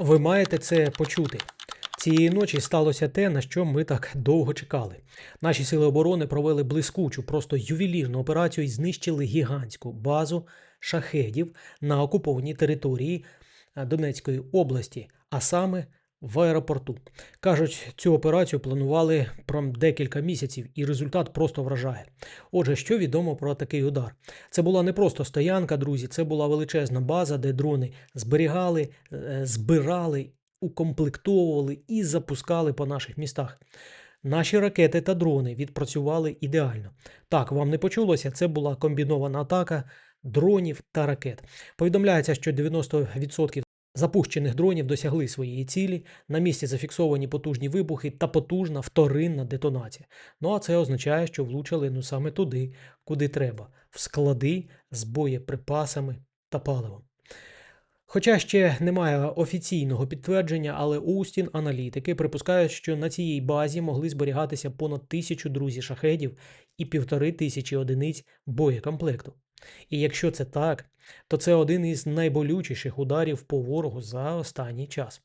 Ви маєте це почути. Цієї ночі сталося те, на що ми так довго чекали. Наші сили оборони провели блискучу, просто ювелірну операцію і знищили гігантську базу шахедів на окупованій території Донецької області, а саме в аеропорту. Кажуть, цю операцію планували про декілька місяців, і результат просто вражає. Отже, що відомо про такий удар? Це була не просто стоянка, друзі, це була величезна база, де дрони зберігали, е, збирали, укомплектовували і запускали по наших містах. Наші ракети та дрони відпрацювали ідеально. Так, вам не почулося, це була комбінована атака дронів та ракет. Повідомляється, що 90% запущених дронів досягли своєї цілі, на місці зафіксовані потужні вибухи та потужна вторинна детонація. Ну а це означає, що влучили ну саме туди, куди треба, в склади з боєприпасами та паливом. Хоча ще немає офіційного підтвердження, але Устін аналітики припускають, що на цій базі могли зберігатися понад тисячу друзі шахедів і півтори тисячі одиниць боєкомплекту. І якщо це так, то це один із найболючіших ударів по ворогу за останній час.